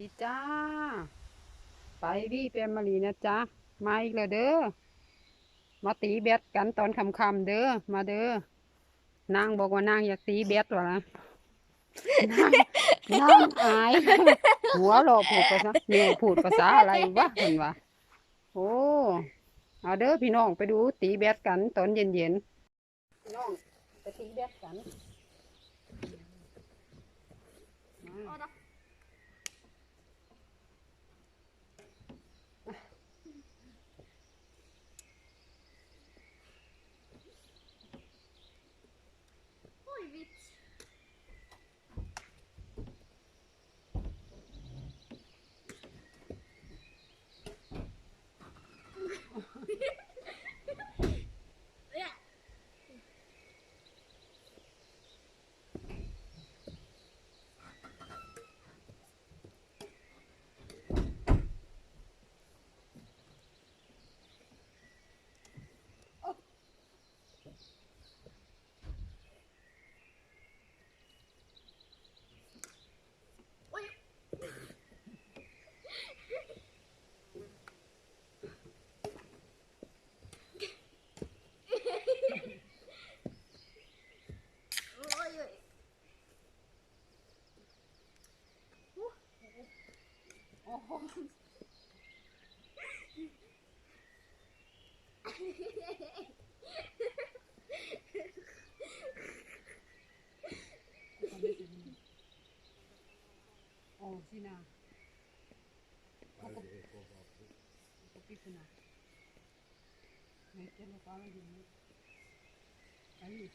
ดีจ้า ไปวี่เปรมารีนะจ๊ะ มาอีกแล้วเด้อ มาตีแบดกันตอนค่ำๆเด้อ มาเด้อ นางบอกว่านางอยากตีแบดวะนะนางนางอาย หัวเราะพูดภาษาเมียพูดภาษาอะไรวะเห็นวะโอ้เอาเด้อพี่น้องไปดูตีแบดกันตอนเย็นๆพี่น้องไปตีแบดกัน Oh. 어, 진아. 꽃피구나. 내 때는 빠르겠네. 아니.